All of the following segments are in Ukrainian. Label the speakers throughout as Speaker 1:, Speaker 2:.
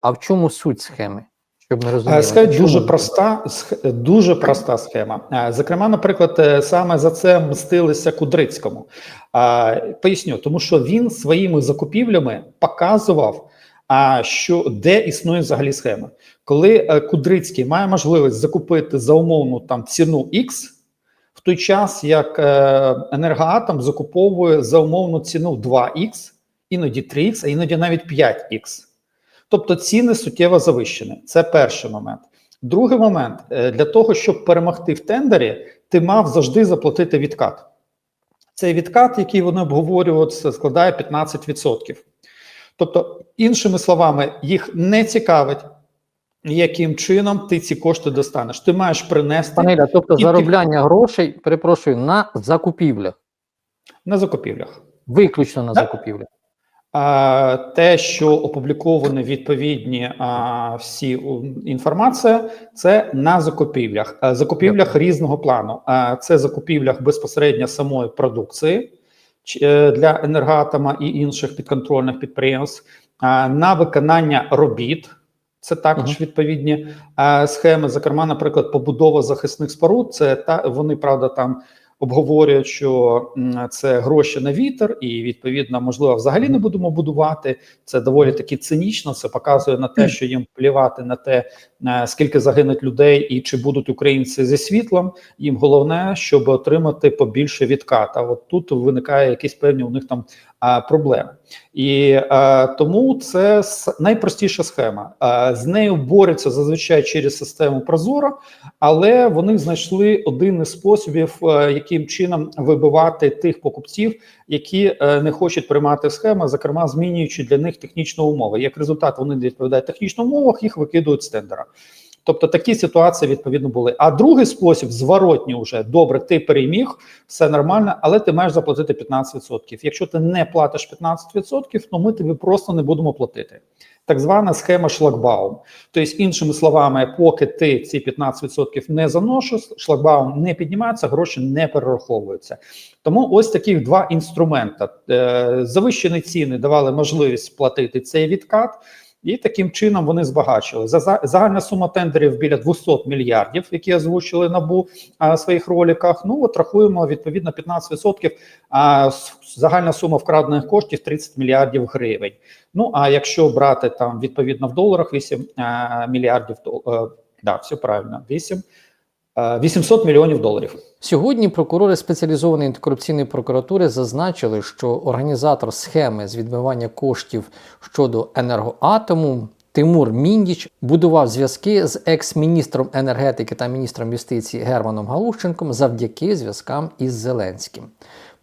Speaker 1: А в чому суть схеми? Щоб ми
Speaker 2: Е,
Speaker 1: розуміли.
Speaker 2: Схема дуже проста, дуже проста схема. Е, Зокрема, наприклад, е, саме за це мстилися Кудрицькому. Е, Поясню, тому що він своїми закупівлями показував, а що де існує взагалі схема. Коли Кудрицький має можливість закупити за умовну там ціну X, в той час як енергоатом закуповує за умовну ціну 2X, іноді 3X, а іноді навіть 5X. Тобто ціни суттєво завищені. Це перший момент. Другий момент е, для того, щоб перемогти в тендері, ти мав завжди заплатити відкат. Цей відкат, який вони обговорюють, складає 15%. Тобто, іншими словами, їх не цікавить, яким чином ти ці кошти достанеш. Ти маєш принести
Speaker 1: Пане Ілля, тобто
Speaker 2: І ти-
Speaker 1: заробляння грошей, перепрошую, на закупівлях.
Speaker 2: на закупівлях.
Speaker 1: Виключно на
Speaker 2: Так.
Speaker 1: закупівлях.
Speaker 2: Те, що опубліковані відповідні всі інформація, це на закупівлях. Закупівлях різного плану. Це закупівлях безпосередньо самої продукції е, для енергоатома і інших підконтрольних підприємств, на виконання робіт. Це також
Speaker 1: Мгм.
Speaker 2: відповідні а, схеми. Зокрема, наприклад, побудова захисних споруд. Це та вони правда там обговорюють, що це гроші на вітер, і відповідно, можливо, взагалі не будемо будувати. Це доволі таки цинічно. Це показує на те, що їм плівати на те, скільки загинуть людей і чи будуть українці зі світлом. Їм головне, щоб отримати побільше відкат. А от тут виникає якісь певні у них там проблеми. І е, тому це найпростіша схема. Е, з нею борються зазвичай через систему Прозоро, але вони знайшли один із способів, е, яким чином вибивати тих покупців, які е, не хочуть приймати схеми, зокрема змінюючи для них технічні умови. Як результат, вони не відповідають технічним умовах, їх викидують з тендера. Тобто такі ситуації відповідно були. А другий спосіб зворотній уже добре, ти переміг, все нормально, але ти маєш заплатити 15%. Якщо ти не платиш 15%, то ми тобі просто не будемо платити. Так звана схема шлагбаум. Тобто, іншими словами, поки ти ці 15% не заносиш, шлагбаум не піднімається, гроші не перераховуються. Тому ось таких два інструменти. Е, Завищені ціни давали можливість платити цей відкат. І таким чином вони збагачили. За за- загальна сума тендерів біля 200 мільярдів, які озвучили набу в своїх роликах. Ну от рахуємо відповідно 15%, а загальна сума вкрадених коштів 30 мільярдів гривень. Ну а якщо брати там відповідно в доларах 8 а, мільярдів то, е, да, все правильно, 8 е, 800 мільйонів доларів.
Speaker 1: Сьогодні прокурори спеціалізованої антикорупційної прокуратури зазначили, що організатор схеми з відмивання коштів щодо енергоатому Тимур Міндіч будував зв'язки з екс-міністром енергетики та міністром юстиції Германом Галущенком завдяки зв'язкам із Зеленським.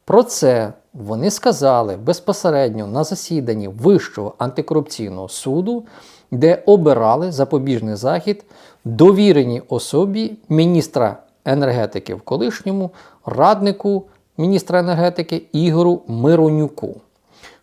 Speaker 1: Про це вони сказали безпосередньо на засіданні Вищого антикорупційного суду, де обирали запобіжний захід довіреній особі міністра енергетики в колишньому раднику міністра енергетики Ігору Миронюку.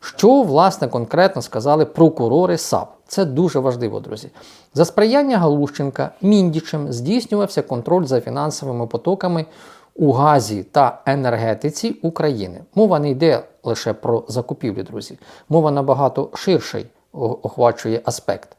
Speaker 1: Що власне конкретно сказали прокурори САП? Це дуже важливо, друзі. За сприяння Галущенка Міндічем здійснювався контроль за фінансовими потоками у газі та енергетиці України. Мова не йде лише про закупівлі, друзі. Мова набагато ширший охвачує аспект.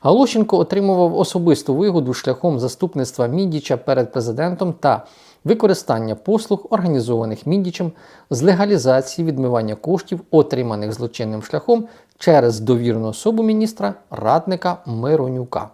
Speaker 1: Галущенко отримував особисту вигоду шляхом заступництва Міндіча перед президентом та використання послуг, організованих Міндічем з легалізації відмивання коштів, отриманих злочинним шляхом через довірну особу міністра радника Миронюка.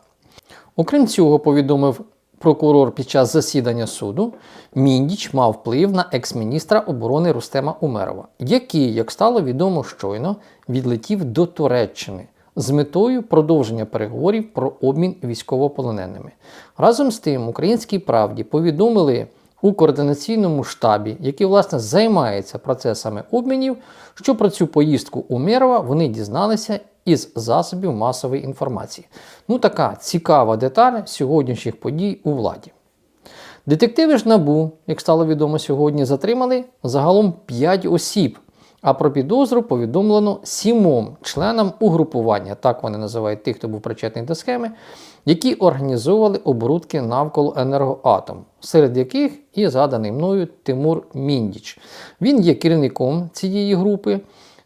Speaker 1: Окрім цього, повідомив прокурор під час засідання суду, Міндіч мав вплив на екс-міністра оборони Рустема Умерова, який, як стало відомо щойно, відлетів до Туреччини з метою продовження переговорів про обмін військовополоненими. Разом з тим, українській правді повідомили у координаційному штабі, який власне займається процесами обмінів, що про цю поїздку Умерова вони дізналися із засобів масової інформації. Ну така цікава деталь сьогоднішніх подій у владі. Детективи ж НАБУ, як стало відомо сьогодні, затримали загалом 5 осіб, а про підозру повідомлено сімом членам угрупування, так вони називають тих, хто був причетний до схеми, які організовували оборудки навколо енергоатом, серед яких і заданий мною Тимур Міндіч. Він є керівником цієї групи.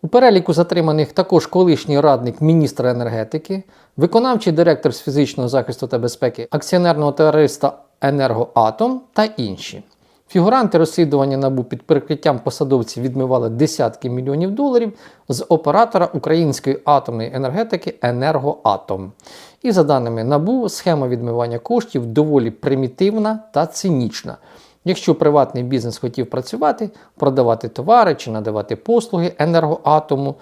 Speaker 1: У переліку затриманих також колишній радник міністра енергетики, виконавчий директор з фізичного захисту та безпеки акціонерного товариства Енергоатом та інші. Фігуранти розслідування НАБУ під прикриттям посадовців відмивали десятки мільйонів доларів з оператора української атомної енергетики Енергоатом. І за даними НАБУ, схема відмивання коштів доволі примітивна та цинічна. Якщо приватний бізнес хотів працювати, продавати товари чи надавати послуги енергоатому,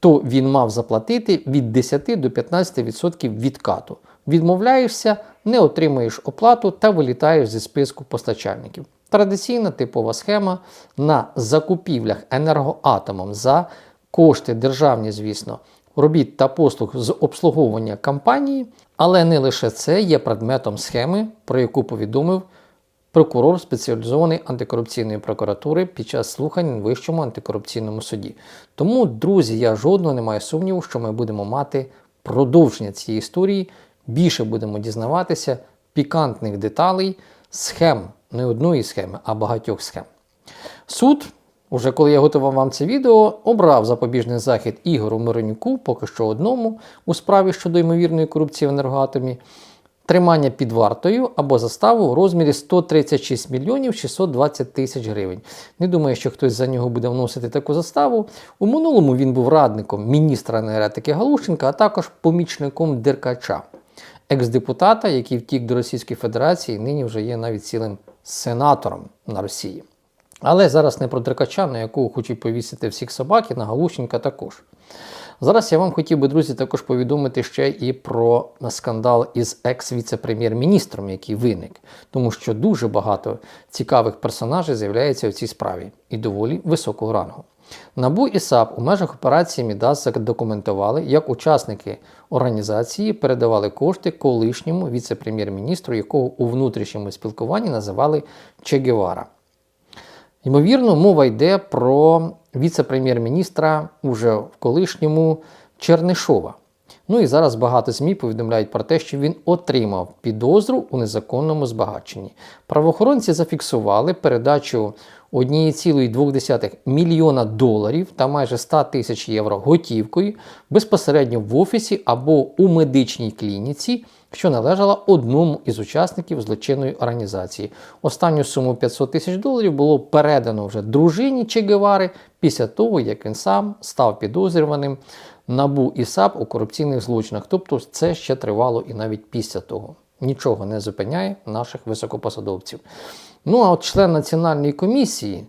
Speaker 1: то він мав заплатити від 10 до 15% відкату. Відмовляєшся, не отримуєш оплату та вилітаєш зі списку постачальників. Традиційна типова схема на закупівлях енергоатомом за кошти державні, звісно, робіт та послуг з обслуговування компанії, але не лише це є предметом схеми, про яку повідомив прокурор спеціалізованої антикорупційної прокуратури під час слухань в Вищому антикорупційному суді. Тому, друзі, я жодного не маю сумніву, що ми будемо мати продовження цієї історії. Більше будемо дізнаватися пікантних деталей, схем, не одної схеми, а багатьох схем. Суд, уже коли я готував вам це відео, обрав запобіжний захід Ігору Миронюку, поки що одному, у справі щодо ймовірної корупції в енергоатомі, тримання під вартою або заставу в розмірі 136 мільйонів 620 тисяч гривень. Не думаю, що хтось за нього буде вносити таку заставу. У минулому він був радником міністра енергетики Галущенка, а також помічником Деркача, екс-депутата, який втік до Російської Федерації, нині вже є навіть цілим сенатором на Росії. Але зараз не про Деркача, на якого хочуть повісити всіх собак, і на Галущенка також. Зараз я вам хотів би, друзі, також повідомити ще і про скандал із екс-віце-прем'єр-міністром, який виник, тому що дуже багато цікавих персонажів з'являється у цій справі і доволі високого рангу. НАБУ і САП у межах операції Мідас задокументували, як учасники організації передавали кошти колишньому віце-прем'єр-міністру, якого у внутрішньому спілкуванні називали Че Гевара. Ймовірно, мова йде про віце-прем'єр-міністра уже в колишньому Чернишова. Ну і зараз багато ЗМІ повідомляють про те, що він отримав підозру у незаконному збагаченні. Правоохоронці зафіксували передачу 1,2 мільйона доларів та майже 100 тисяч євро готівкою безпосередньо в офісі або у медичній клініці, що належала одному із учасників злочинної організації. Останню суму 500 тисяч доларів було передано вже дружині Че Гевари після того, як він сам став підозрюваним НАБУ і САП у корупційних злочинах. Тобто це ще тривало і навіть після того. Нічого не зупиняє наших високопосадовців. Ну а от член національної комісії,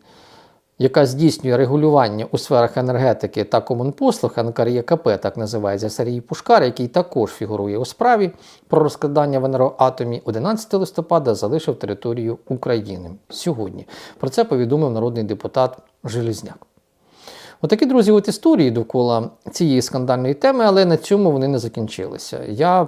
Speaker 1: яка здійснює регулювання у сферах енергетики та комунпослуг, НКРЄКП, так називається Сергій Пушкар, який також фігурує у справі про розкладання в енергоатомі, 11 листопада залишив територію України сьогодні. Про це повідомив народний депутат Желізняк. Отакі, друзі, от історії довкола цієї скандальної теми, але на цьому вони не закінчилися. Я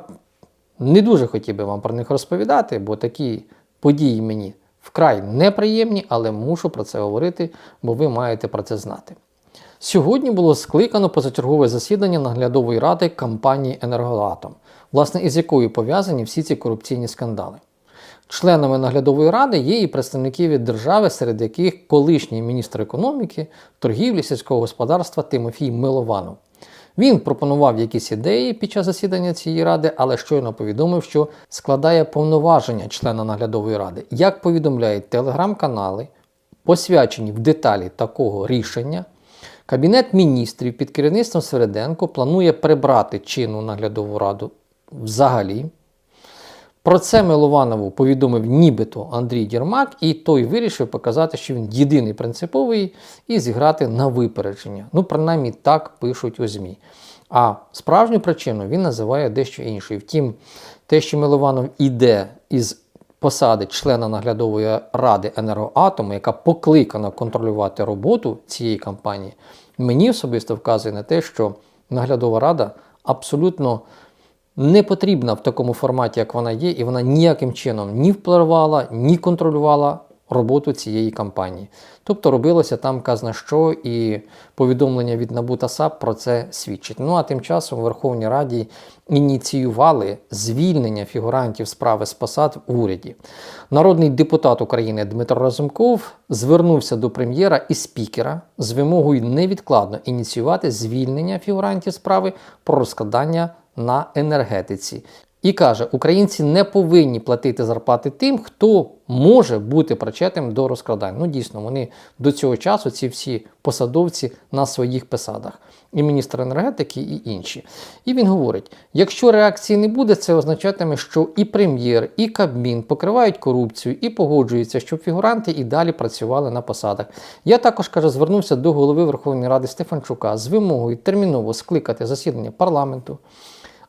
Speaker 1: не дуже хотів би вам про них розповідати, бо такі події мені вкрай неприємні, але мушу про це говорити, бо ви маєте про це знати. Сьогодні було скликано позачергове засідання наглядової ради компанії Енергоатом, власне, із якою пов'язані всі ці корупційні скандали. Членами наглядової ради є і представники від держави, серед яких колишній міністр економіки, торгівлі сільського господарства Тимофій Милованов. Він пропонував якісь ідеї під час засідання цієї ради, але щойно повідомив, що складає повноваження члена наглядової ради. Як повідомляють телеграм-канали, посвячені в деталі такого рішення, Кабінет міністрів під керівництвом Середенко планує прибрати чинну наглядову раду взагалі. Про це Милованову повідомив нібито Андрій Дірмак, і той вирішив показати, що він єдиний принциповий і зіграти на випередження. Ну, принаймні так пишуть у ЗМІ. А справжню причину він називає дещо іншою. Втім, те, що Милованов іде із посади члена наглядової ради енергоатому, яка покликана контролювати роботу цієї компанії, мені особисто вказує на те, що наглядова рада абсолютно не потрібна в такому форматі, як вона є, і вона ніяким чином ні впливала, ні контролювала роботу цієї кампанії. Тобто робилося там казна що, і повідомлення від НАБУ та САП про це свідчить. Ну а тим часом в Верховній Раді ініціювали звільнення фігурантів справи з посад в уряді. Народний депутат України Дмитро Разумков звернувся до прем'єра і спікера з вимогою невідкладно ініціювати звільнення фігурантів справи про розкладання на енергетиці. І каже, українці не повинні платити зарплати тим, хто може бути причетним до розкрадань. Ну дійсно, вони до цього часу, ці всі посадовці на своїх посадах, і міністр енергетики, і інші. І він говорить: якщо реакції не буде, це означатиме, що і прем'єр, і Кабмін покривають корупцію і погоджуються, щоб фігуранти і далі працювали на посадах. Я також каже, звернувся до голови Верховної Ради Стефанчука з вимогою терміново скликати засідання парламенту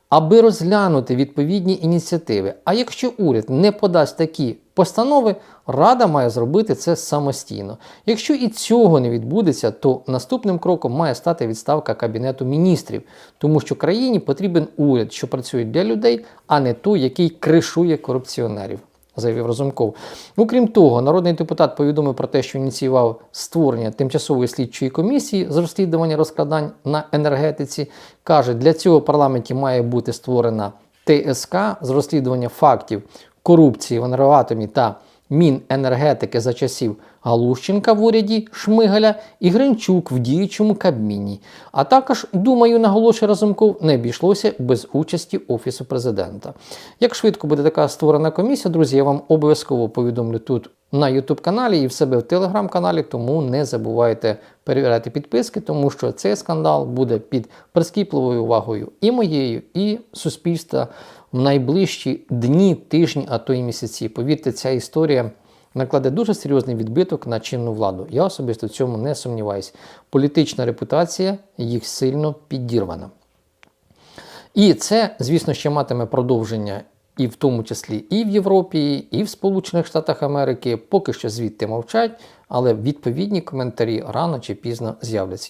Speaker 1: аби розглянути відповідні ініціативи. А якщо уряд не подасть такі постанови, Рада має зробити це самостійно. Якщо і цього не відбудеться, то наступним кроком має стати відставка Кабінету міністрів, тому що країні потрібен уряд, що працює для людей, а не той, який кришує корупціонерів. Заявив Разумков. Окрім того, народний депутат повідомив про те, що ініціював створення тимчасової слідчої комісії з розслідування розкрадань на енергетиці. Каже, для цього в парламенті має бути створена ТСК з розслідування фактів корупції в енергоатомі та Міненергетики за часів Галущенка в уряді Шмигаля і Гринчук в діючому Кабміні. А також, думаю, наголошує Разумков, не обійшлося без участі Офісу президента. Як швидко буде така створена комісія, друзі, я вам обов'язково повідомлю тут на YouTube каналі і в себе в телеграм-каналі, тому не забувайте перевіряти підписки, тому що цей скандал буде під прискіпливою увагою і моєю, і суспільства в найближчі дні, тижні, а то й місяці. Повірте, ця історія накладе дуже серйозний відбиток на чинну владу. Я особисто в цьому не сумніваюся. Політична репутація їх сильно підірвана. І це, звісно, ще матиме продовження і в тому числі і в Європі, і в Сполучених Штатах Америки. Поки що звідти мовчать, але відповідні коментарі рано чи пізно з'являться.